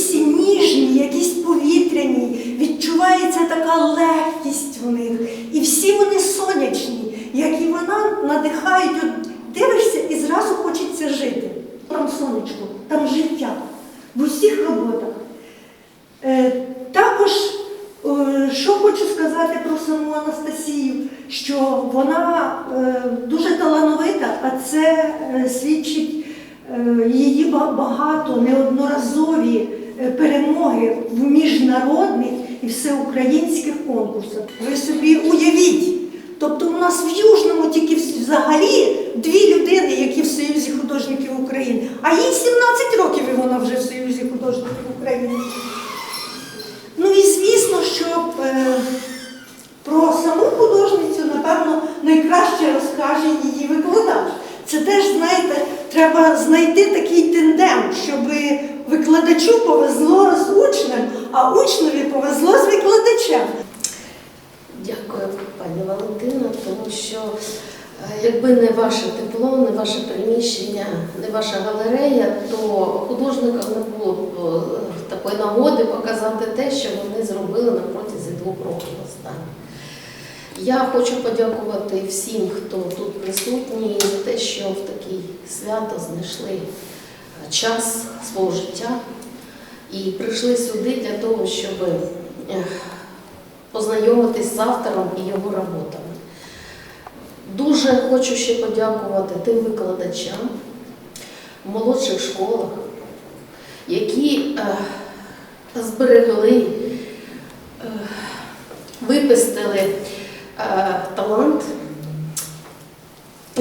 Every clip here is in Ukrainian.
всі ніжні, якісь повітряні, відчувається така легкість в них. І всі вони сонячні, як і вона, надихають. Дивишся і зразу хочеться жити. Там сонечко, там життя в усіх роботах. Е, Також, е, що хочу сказати про саму Анастасію, що вона е, дуже талановита, а це е, свідчить е, її багато неодноразові перемоги в міжнародних і всеукраїнських конкурсах. Ви собі уявіть. Тобто у нас в Южному тільки взагалі дві людини, які в Союзі художників України, а їй 17 років і вона вже в Союзі художників України. Ну і звісно, що е, про саму художницю, напевно, найкраще розкаже її викладач. Це теж, знаєте, треба знайти такий тендем, щоб викладачу повезло з учнем, а учневі повезло з викладачем. Дякую, пані Валентина, тому що е, якби не ваше тепло, не ваше приміщення, не ваша галерея, то художникам не було б е, такої нагоди показати те, що вони зробили на протязі двох років останніх. Я хочу подякувати всім, хто тут присутній, за те, що в такий свято знайшли час свого життя і прийшли сюди для того, щоб е, познайомитись з автором і його роботами. Дуже хочу ще подякувати тим викладачам в молодших школах, які е, зберегли, е, випустили талант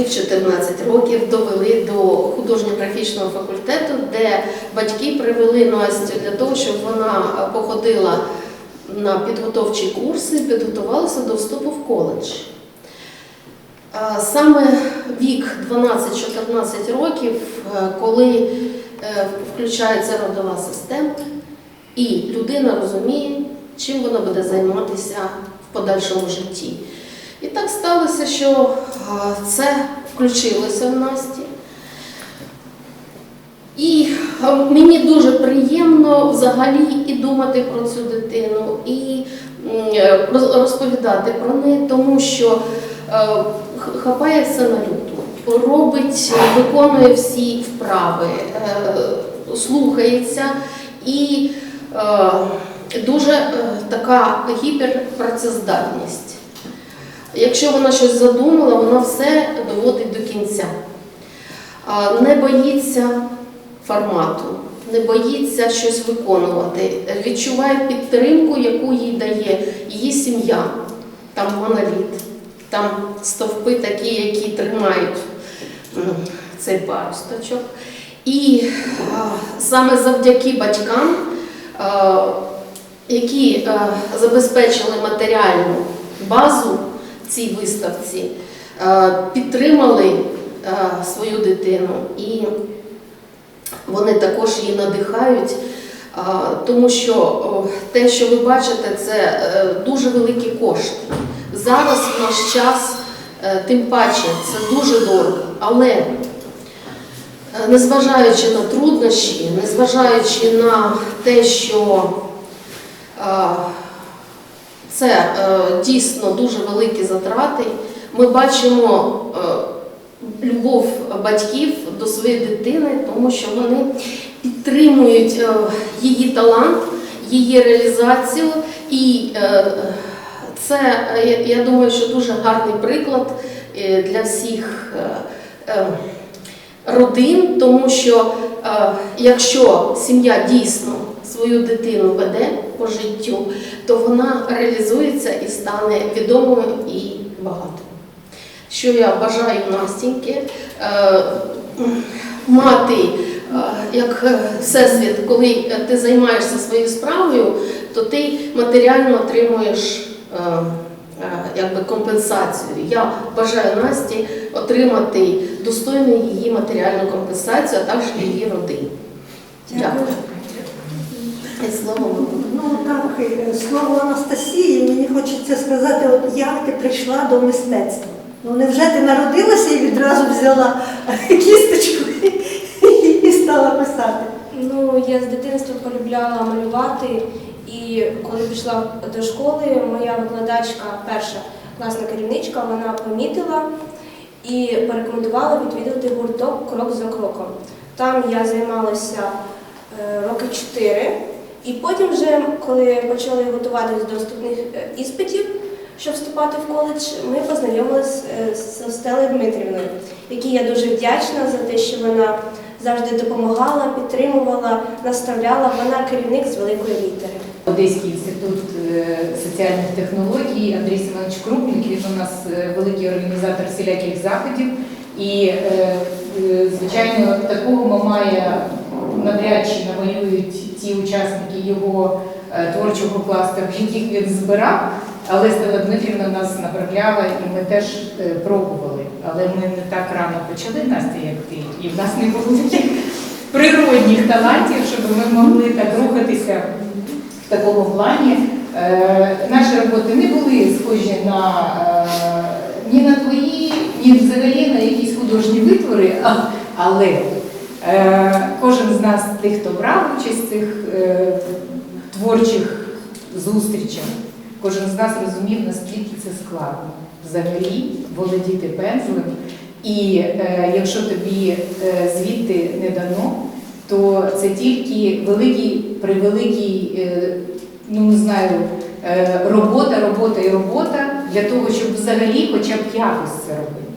в 14 років довели до художньо-графічного факультету, де батьки привели Настю для того, щоб вона походила на підготовчі курси, підготувалася до вступу в коледж. Саме вік 12-14 років, е, коли е, включається родова система, і людина розуміє, чим вона буде займатися в подальшому житті. І так сталося, що це включилося в Насті. І мені дуже приємно взагалі і думати про цю дитину, і е, роз- розповідати про неї, тому що е, хапає все на люту, робить, виконує всі вправи, е, слухається і дуже така гіперпрацездатність. Якщо вона щось задумала, вона все доводить до кінця. Не боїться формату, не боїться щось виконувати, відчуває підтримку, яку їй дає її сім'я, там моноліт, там стовпи такі, які тримають цей паросточок. І саме завдяки батькам, які забезпечили матеріальну базу цій виставці, е, підтримали е, свою дитину і вони також її надихають, е, тому що те, що ви бачите, це дуже великі кошти. Зараз в наш час, тим паче, це дуже дорого, але незважаючи на труднощі, незважаючи на те, що це е, дійсно дуже великі затрати. Ми бачимо е, любов батьків до своєї дитини, тому що вони підтримують е, її талант, її реалізацію. І це, я- думаю, що дуже гарний приклад для всіх родин, тому що якщо сім'я дійсно свою дитину веде по життю, то вона реалізується і стане відомою і багатою. Що я бажаю Настіньки, е, мати е, як е, всесвіт, коли ти займаєшся своєю справою, то ти матеріально отримуєш якби компенсацію. Я бажаю Насті отримати достойну її матеріальну компенсацію, а також її родині. Дякую. Слово. Ну так, е, слово Анастасії, мені хочеться сказати, от як ти прийшла до мистецтва. Ну невже ти народилася і відразу взяла кісточку і стала писати? Ну, я з дитинства полюбляла малювати, і коли пішла до школи, моя викладачка, перша класна керівничка, вона помітила і порекомендувала відвідувати гурток крок за кроком. Там я займалася е, роки чотири, і потім, вже, коли почали готуватися до вступних е, іспитів, щоб вступати в коледж, ми познайомилися е, з Стелею Дмитрівною, якій я дуже вдячна за те, що вона завжди допомагала, підтримувала, наставляла. Вона керівник з великої літери. Одеський інститут е, соціальних технологій Андрій Семенович Крупник. Він у нас великий організатор всіляких заходів. І, звичайно, такого Мамая навряд чи намалюють ті учасники його е, творчого кластеру, яких він збирав. Але Стella Дмитрівна нас направляла, і ми теж е, пробували. Але ми не так рано почали, Настя, як ти. І в нас не було таких природних талантів, щоб ми могли так рухатися в такому плані. Е, наші роботи не були схожі на ні на твої, ні взагалі на якісь художні витвори, але кожен з нас, тих, хто брав участь в цих е, творчих зустрічах, кожен з нас розумів, наскільки це складно взагалі володіти пензлем. І е, якщо тобі е, звідти не дано, то це тільки великий, превеликий, е, ну не знаю, е, робота, робота і робота для того, щоб взагалі хоча б якось це робити.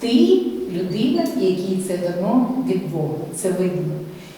Ти людина, якій це дано від Бога, це видно.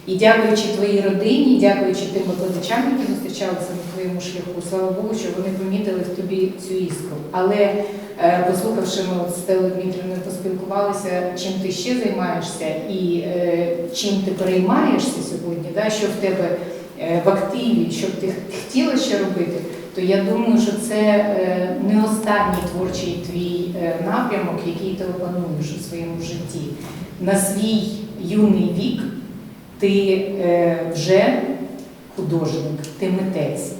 І дякуючи твоїй родині, дякуючи тим викладачам, які зустрічалися на твоєму шляху, слава Богу, що вони помітили в тобі цю іскру. Але е, послухавши ми з Стелою Дмитрівною, поспілкувалися, чим ти ще займаєшся і е, чим ти переймаєшся сьогодні, да, що в тебе е, в активі, що б ти хотіла ще робити, то я думаю, що це е, не останній творчий твій е, напрямок, який ти опануєш у своєму житті. На свій юний вік ти е, вже художник, ти митець.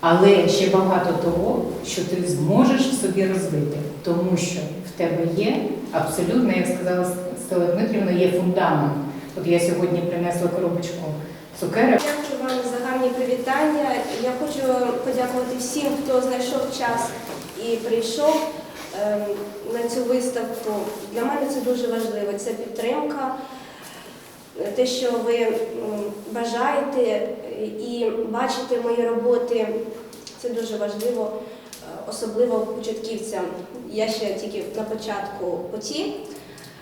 Але ще багато того, що ти зможеш собі розвити, тому що в тебе є абсолютно, як сказала Стella Дмитрівна, є фундамент. От я сьогодні принесла коробочку цукерок. Дякую вам за гарні привітання. Я хочу подякувати всім, хто знайшов час і прийшов ем, на цю виставку. Для мене це дуже важливо. Це підтримка, е, те, що ви бажаєте і бачите мої роботи. Це дуже важливо, е, особливо початківцям. Я ще тільки на початку путі,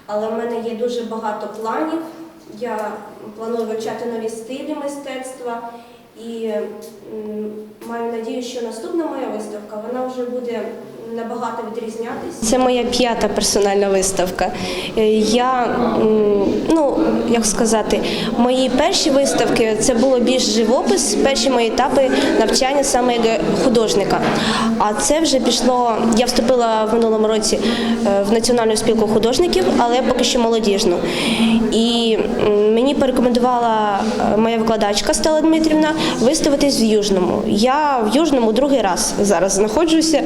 але в мене є дуже багато планів. Я планую вивчати нові стилі мистецтва і маю надію, що наступна моя виставка вона вже буде набагато відрізнятися. Це моя п'ята персональна виставка. Е, Я ну як сказати, мої перші виставки це було більш живопис, перші мої етапи навчання саме як художника. А це вже пішло. Я вступила в минулому році е, в національну спілку художників, але поки що молодіжну. І мені порекомендувала е, моя викладачка Стала Дмитрівна виставитись в Южному. Я в Южному другий раз зараз знаходжуся.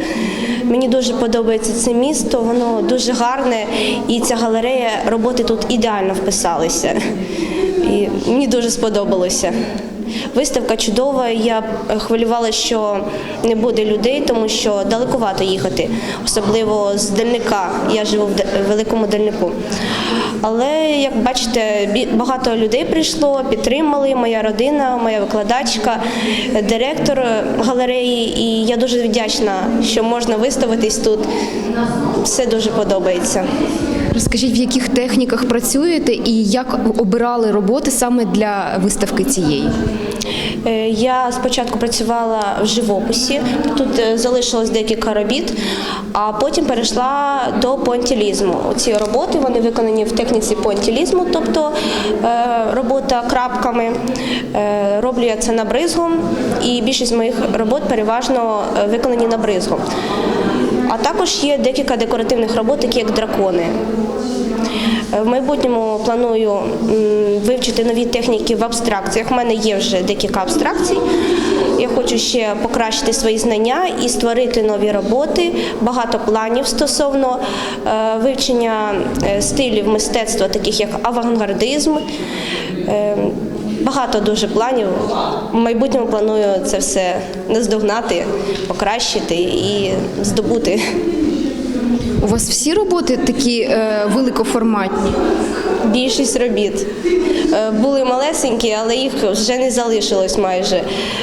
Мені дуже подобається це місто, воно дуже гарне, і ця галерея роботи тут ідеально вписалися. І мені дуже сподобалося. Виставка чудова. Я хвилювалася, що не буде людей, тому що далекувато їхати, особливо з дальника. Я живу в великому дальнику. Але як бачите, багато людей прийшло, підтримали. Моя родина, моя викладачка, директор галереї. І я дуже вдячна, що можна виставитись тут. Все дуже подобається. Розкажіть, в яких техніках працюєте і як обирали роботи саме для виставки цієї? Е, Я спочатку працювала в живописі, тут е, залишилось декілька робіт, а потім перейшла до понтілізму. Ці роботи вони виконані в техніці понтілізму, тобто е, робота крапками. Роблю я це набризгом, і більшість моїх робот переважно виконані набризгом. А також є декілька декоративних робот, такі як дракони. Е, В майбутньому планую вивчити нові техніки в абстракціях. У мене є вже декілька абстракцій. Я хочу ще покращити свої знання і створити нові роботи. Багато планів стосовно е, вивчення е, стилів мистецтва, таких як авангардизм. Багато дуже планів. В майбутньому планую це все наздогнати, покращити і здобути. У вас всі роботи такі е, великоформатні? Більшість робіт Е, були малесенькі, але їх вже не залишилось майже.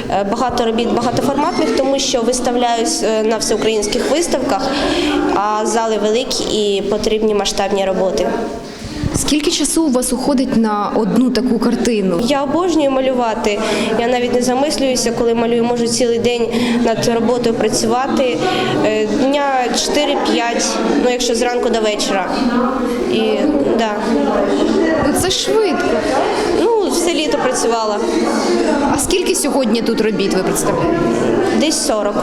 Е, Багато робіт багатоформатних, тому що виставляюсь е, на всеукраїнських виставках, а зали великі і потрібні масштабні роботи. Скільки часу у вас уходить на одну таку картину? Я обожнюю малювати. Я навіть не замислююся, коли малюю, можу цілий день над роботою працювати. Е, Дня 4-5, ну якщо зранку до вечора. І да. Це швидко. Ну, все літо працювала. А скільки сьогодні тут робіт ви представляєте? Десь 40.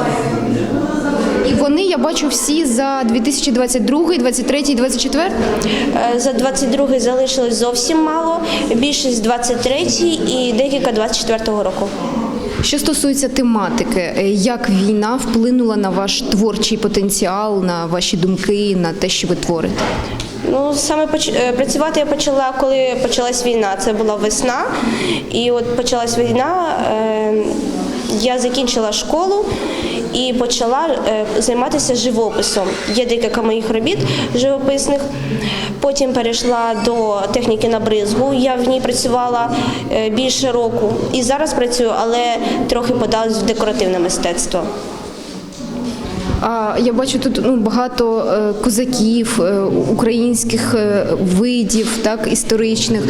І вони, я бачу, всі за 2022, 23, 24? Е, За 22-й залишилось зовсім мало, більшість 23-й і декілька 24-го року. Що стосується тематики, е, як війна вплинула на ваш творчий потенціал, на ваші думки, на те, що ви творите? Ну, саме е, працювати я почала, коли почалась війна. Це була весна. І от почалась війна, е, я закінчила школу і почала е, займатися живописом. Є декілька моїх робіт живописних. Потім перейшла до техніки на бризгу. Я в ній працювала більше року. І зараз працюю, але трохи подалась в декоративне мистецтво. А я бачу тут ну багато е, козаків, е, українських е, видів, так історичних.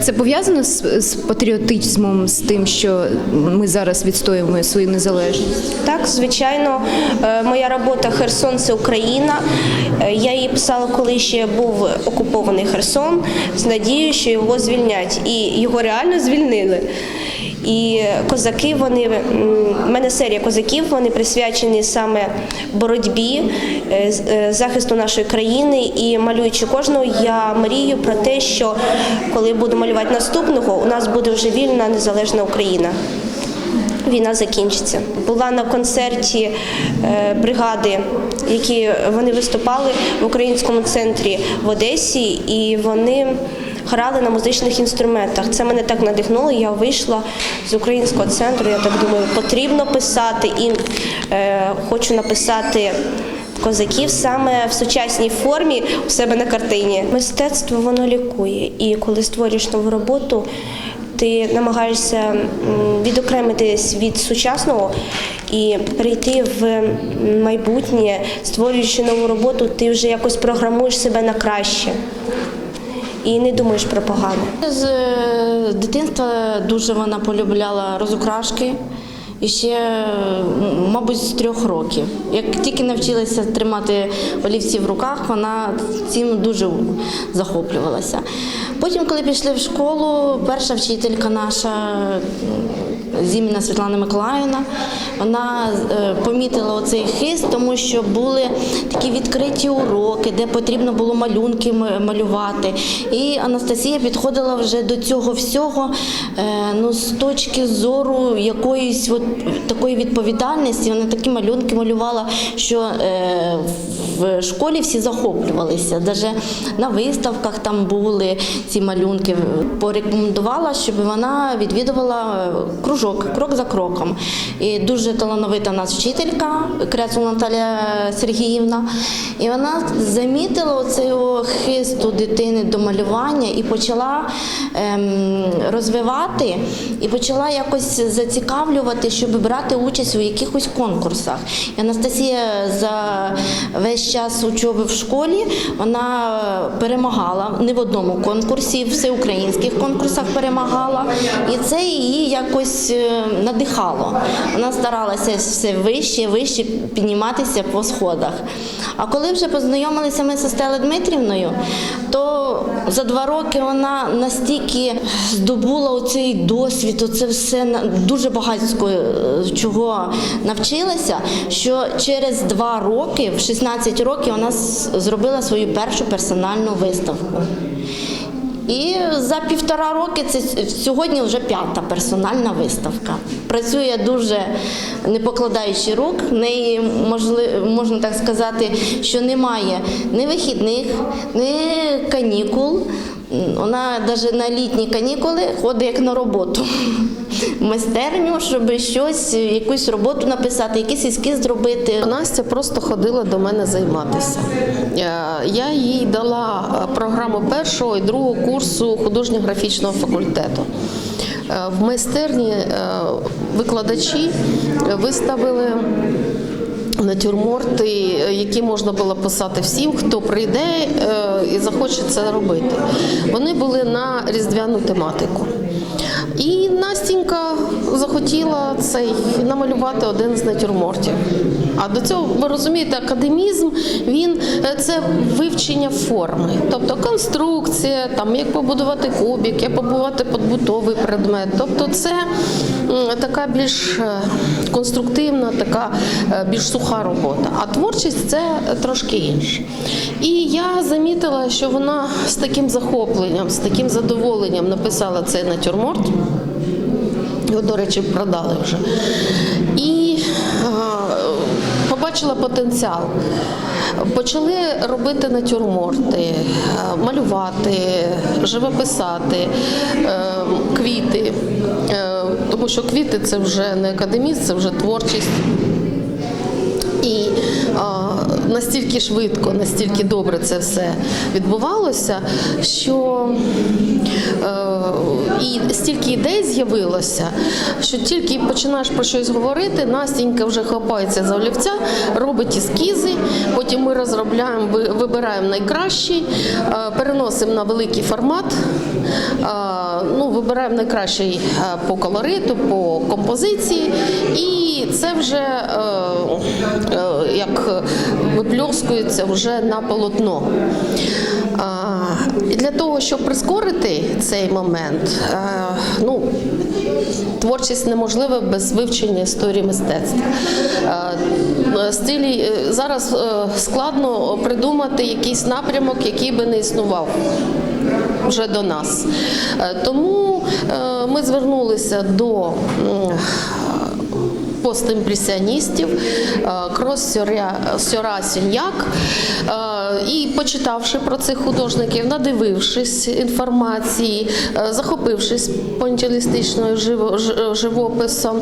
Це пов'язано з, з патріотизмом, з тим, що ми зараз відстоюємо свою незалежність. Так, звичайно, моя робота Херсон це Україна. Я її писала, коли ще був окупований Херсон, з надією, що його звільнять. І його реально звільнили. І козаки, вони в мене серія козаків, вони присвячені саме боротьбі, е, е, захисту нашої країни. І малюючи кожного, я мрію про те, що коли буду малювати наступного, у нас буде вже вільна незалежна Україна війна закінчиться. Була на концерті е, бригади, які вони виступали в українському центрі в Одесі, і вони грали на музичних інструментах. Це мене так надихнуло. Я вийшла з українського центру. Я так думаю, потрібно писати і е, хочу написати. Козаків саме в сучасній формі у себе на картині. Мистецтво воно лікує, і коли створюєш нову роботу, ти намагаєшся відокремитись від сучасного і перейти в майбутнє, створюючи нову роботу, ти вже якось програмуєш себе на краще і не думаєш про погане. З е, дитинства дуже вона полюбляла розукрашки. І ще, мабуть, з трьох років. Як тільки навчилася тримати олівці в руках, вона цим дуже захоплювалася. Потім, коли пішли в школу, перша вчителька наша м, Зіміна Світлана Миколаївна, вона е, помітила оцей хист, тому що були такі відкриті уроки, де потрібно було малюнки малювати. І Анастасія підходила вже до цього всього е, ну, з точки зору якоїсь от такої відповідальності. Вона такі малюнки малювала, що е, в школі всі захоплювалися. Навіть на виставках там були ці малюнки. Порекомендувала, щоб вона відвідувала е, кружок, крок за кроком. І дуже талановита нас вчителька Кряцул Наталія Сергіївна. І вона замітила оцього хисту дитини до малювання і почала ем, розвивати, і почала якось зацікавлювати, щоб брати участь у якихось конкурсах. І Анастасія за весь час учоби в школі вона перемагала не в одному конкурсі, в всеукраїнських конкурсах перемагала. І це її якось е, надихало. Вона старалася все вище, вище підніматися по сходах. А коли вже познайомилися ми з Стелою Дмитрівною, то за два роки вона настільки здобула оцей досвід, оце все дуже багатсько чого навчилася, що через два роки, в 16 років, вона зробила свою першу персональну виставку. І за півтора роки це сьогодні вже п'ята персональна виставка. Працює дуже не покладаючи рук. В неї можна так сказати, що немає ні вихідних, ні канікул. Вона навіть на літні канікули ходить як на роботу майстерню, щоб щось, якусь роботу написати, якийсь ескіз зробити. Настя просто ходила до мене займатися. Е, Я їй дала е, програму першого і другого курсу художньо-графічного факультету. Е, В майстерні викладачі виставили натюрморти, які можна було писати всім, хто прийде і захоче це робити. Вони були на різдвяну тематику. І Настінька захотіла цей намалювати один з натюрмортів. А до цього ви розумієте, академізм він е, це вивчення форми, тобто конструкція, там як побудувати кубик, як побудувати побутовий предмет. Тобто, це така більш е, конструктивна, така е, більш суха робота. А творчість це трошки інше. І я замітила, що вона з таким захопленням, з таким задоволенням написала цей натюрморт. Його, до речі, продали вже. І е, побачила потенціал. Почали робити натюрморти, е, малювати, живописати, е, квіти. Тому що квіти це вже не академіст, це вже творчість. Настільки швидко, настільки добре це все відбувалося, що е, і стільки ідей з'явилося, що тільки починаєш про щось говорити, Настінька вже хапається за олівця, робить ескізи, потім ми розробляємо, вибираємо найкращий, е, переносимо на великий формат, ну, вибираємо найкращий е, по колориту, по композиції, і це вже е, е, як випльоскується вже на полотно. І для того, щоб прискорити цей момент, ну, творчість неможлива без вивчення історії мистецтва. Е, Стилі е, зараз е, складно придумати якийсь напрямок, який би не існував вже до нас. Е, Тому е, ми звернулися до постімпресіоністів, е, Крос Сьора Сіньяк. Е, І почитавши про цих художників, надивившись інформації, е, захопившись понтілістичною живописом,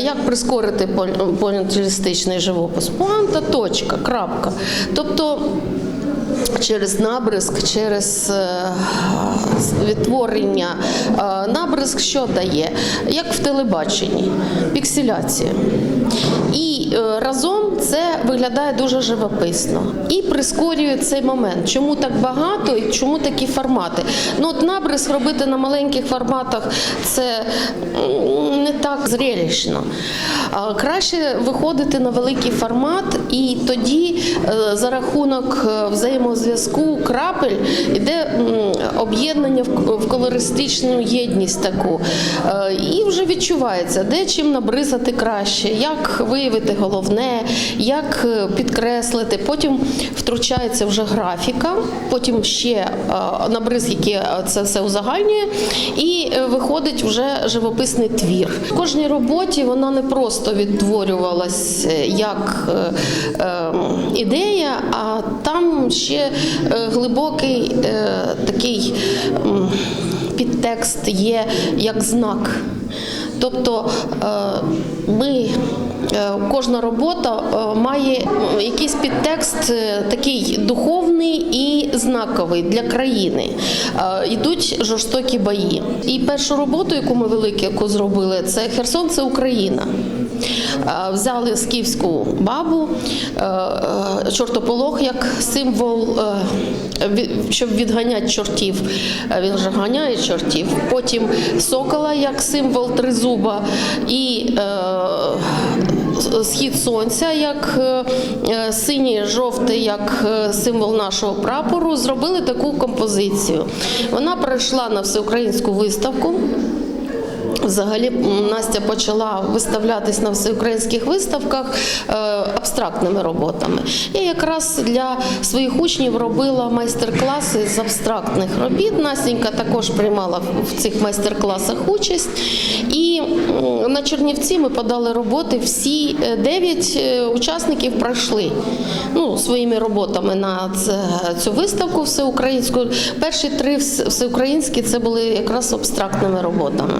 як прискорити пон- понтілістичний живопис? Пуанта, точка, крапка. Тобто через набризк, через е, відтворення. Е, набризк, що дає, як в телебаченні, пікселяція. І е, разом це виглядає дуже живописно і прискорює цей момент. Чому так багато і чому такі формати? Ну, от набризк робити на маленьких форматах це не так зрелищно. Краще виходити на великий формат, і тоді е, за рахунок е, взаємозв'язку крапель іде м, об'єднання в колористичну єдність таку. І вже відчувається, де чим набризати краще, як виявити головне, як е, підкреслити. Потім втручається вже графіка, потім ще е, набриз, який е, це все узагальнює, і виходить вже живописний твір. В кожній роботі вона не просто відтворювалась як ідея, а там ще глибокий такий підтекст є як знак. Тобто е, ми, е, кожна робота е, має якийсь підтекст такий духовний і знаковий для країни. Йдуть жорстокі бої. І першу роботу, яку ми велику зробили, це Херсон, це Україна. Е, Взяли скіфську бабу, е, е, чортополох як символ, щоб відганяти чортів. Він же ганяє чортів. Потім сокола як символ тризуба і схід сонця як синій, жовтий, як символ нашого прапору. Зробили таку композицію. Вона прийшла на всеукраїнську виставку. Взагалі Настя почала виставлятись на всеукраїнських виставках е, абстрактними роботами. І якраз для своїх учнів робила майстер-класи з абстрактних робіт. Настенька також приймала в цих майстер-класах участь. І на Чернівці ми подали роботи. Всі е, дев'ять е, учасників пройшли ну, своїми роботами на цю виставку всеукраїнську. Перші три всеукраїнські це були якраз абстрактними роботами.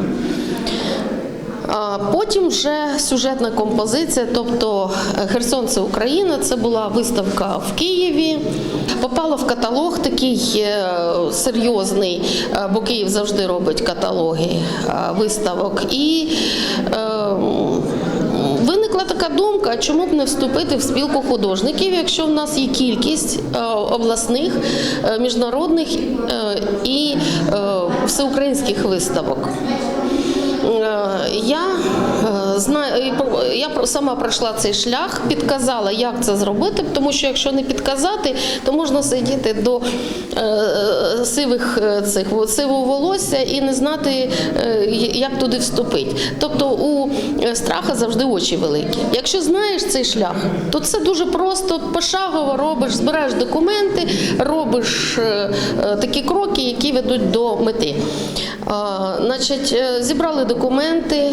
А Потім вже сюжетна композиція, тобто е, Херсон це Україна. Це була виставка в Києві. Попала в каталог такий е, серйозний, е, бо Київ завжди робить каталоги виставок. І е, виникла така думка, чому б не вступити в спілку художників, якщо в нас є кількість обласних, міжнародних і всеукраїнських виставок. Е, Я я сама пройшла цей шлях, підказала, як це зробити, тому що якщо не підказати, то можна сидіти до е, сивих е, цих сивого волосся і не знати, е, як туди вступити. Тобто у страха завжди очі великі. Якщо знаєш цей шлях, то це дуже просто пошагово робиш, збираєш документи, робиш такі кроки, які ведуть до мети. Значить, зібрали документи.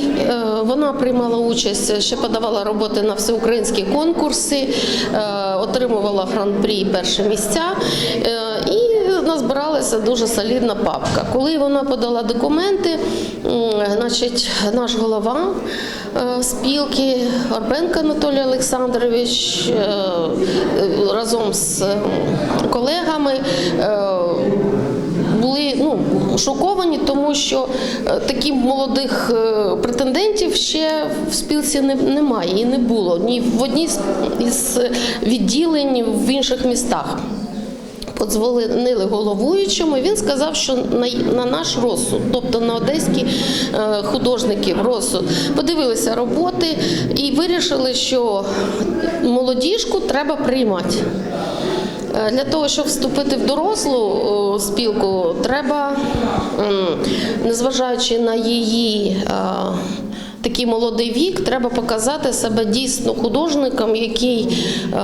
Вона приймала участь, ще подавала роботи на всеукраїнські конкурси, е, отримувала гран-прі перші місця. е, І назбиралася дуже солідна папка. Коли вона подала документи, значить, наш голова е, спілки Орбенко Анатолій Олександрович разом з колегами. Шоковані, тому що е, таких молодих е, претендентів ще в спілці немає і не було ні в одній із відділень в інших містах. Подзвонили головуючому, він сказав, що на, на наш розсуд, тобто на одеські е, художників розсуд, подивилися роботи і вирішили, що молодіжку треба приймати. Е, Для того, щоб вступити в дорослу спілку, треба, незважаючи на її е, такий молодий вік, треба показати себе дійсно художником, який е,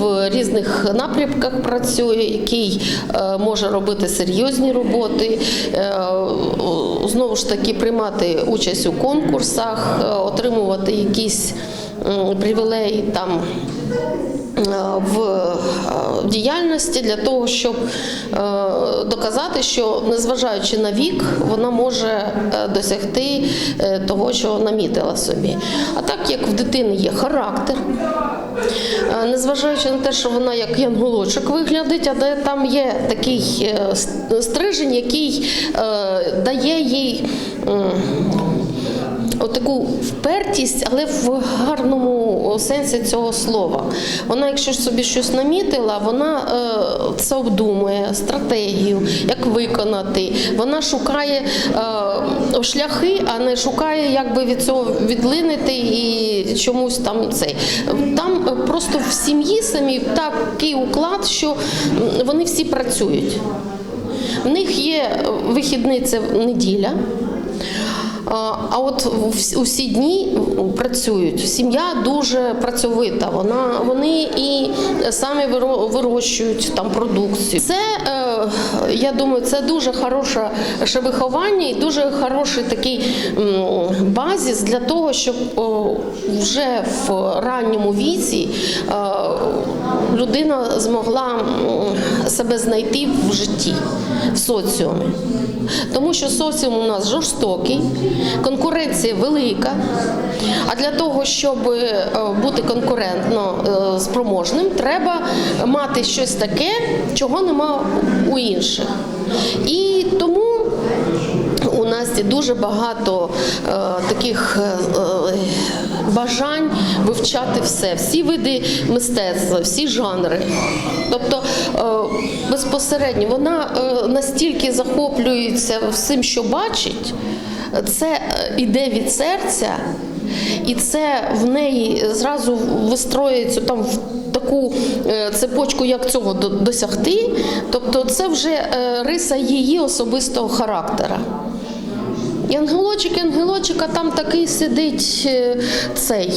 в різних напрямках працює, який е, може робити серйозні роботи, е, знову ж таки приймати участь у конкурсах, е, отримувати якісь привілеї там в е, діяльності для того, щоб е, доказати, що незважаючи на вік, вона може е, досягти того, що намітила собі. А так як в дитини є характер, незважаючи на те, що вона як янголочок виглядить, а де там є такий стрижень, який дає їй. Отаку впертість, але в гарному сенсі цього слова. Вона, якщо собі щось намітила, вона е, це обдумує стратегію, як виконати. Вона шукає е, шляхи, а не шукає, як би від цього відлинити і чомусь там цей. Там е, просто в сім'ї самі такий уклад, що вони всі працюють. В них є вихідний це неділя. А от усі дні працюють. Сім'я дуже працьовита. Вона вони і самі виро- вирощують там продукцію. Це е, я думаю, це дуже хороше ще виховання і дуже хороший такий базіс для того, щоб вже в ранньому віці е, людина змогла себе знайти в житті, в соціумі. Тому що соціум у нас жорстокий, конкуренція велика. А для того, щоб е, бути конкурентно е, спроможним, треба мати щось таке, чого нема у інших. І тому у Насті дуже багато е, таких е, е, бажань вивчати все, всі види мистецтва, всі жанри. Тобто е, безпосередньо вона е, настільки захоплюється всім, що бачить, це е, іде від серця, і це в неї зразу вистроюється там таку е, цепочку, як цього досягти. Тобто, це вже е, риса її особистого характера. І ангелочок, і ангелочок, а там такий сидить е, цей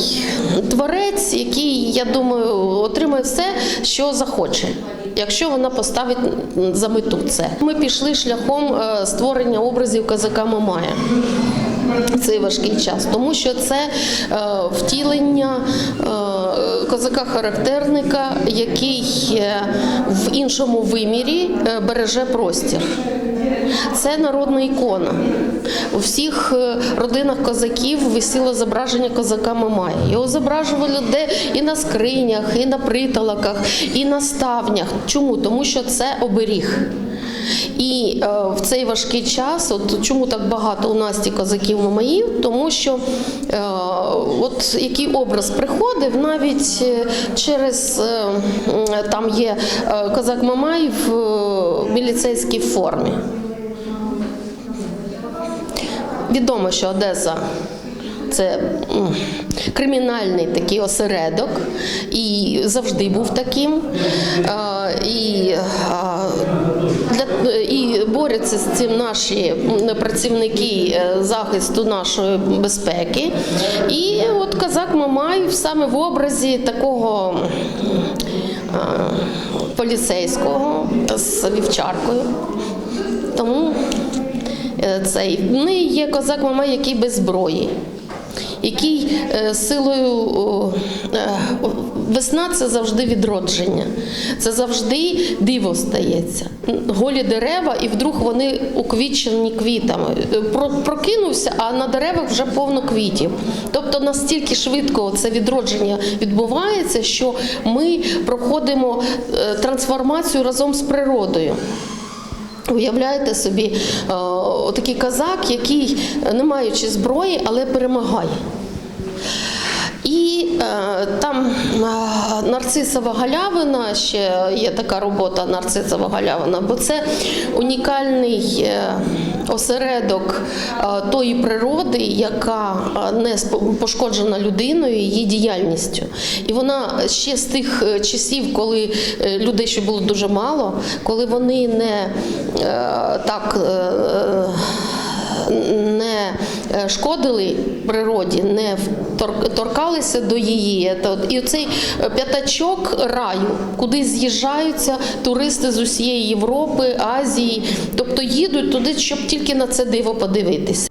творець, який, я думаю, отримає все, що захоче. Якщо вона поставить за мету це, ми пішли шляхом створення образів козака Мамая цей важкий час, тому що це е, втілення е, козака-характерника, який в іншому вимірі е, береже простір. Це народна ікона. У всіх е, родинах козаків висіло зображення козака Мамая. Його зображували де і на скринях, і на притолоках, і на ставнях. Чому? Тому що це оберіг. І е, в цей важкий час, от чому так багато у Насті козаків Мамаїв, тому що е, от який образ приходив, навіть е, через е, там є е, козак Мамай в е, міліцейській формі. Відомо, що Одеса це кримінальний такий осередок і завжди був таким. І, а, для, і борються з цим наші працівники е, захисту нашої безпеки. І от казак Мамай саме в образі такого поліцейського з вівчаркою. Тому е, цей в неї є козак Мамай, який без зброї. Який е, силою е, весна це завжди відродження, це завжди диво стається. Голі дерева, і вдруг вони уквічені квітами. Прокинувся, а на деревах вже повно квітів. Тобто настільки швидко це відродження відбувається, що ми проходимо е, трансформацію разом з природою. Уявляєте собі, е, отакий казак, який, не маючи зброї, але перемагає. І е, там е, нарцисова галявина, ще є така робота нарцисова галявина, бо це унікальний е, осередок тої природи, яка не пошкоджена людиною, її діяльністю. І вона ще з тих часів, коли людей ще було дуже мало, коли вони не так. Е, не е, шкодили природі, не торкалися до її. І цей п'ятачок раю, куди з'їжджаються туристи з усієї Європи, Азії, тобто їдуть туди, щоб тільки на це диво подивитися.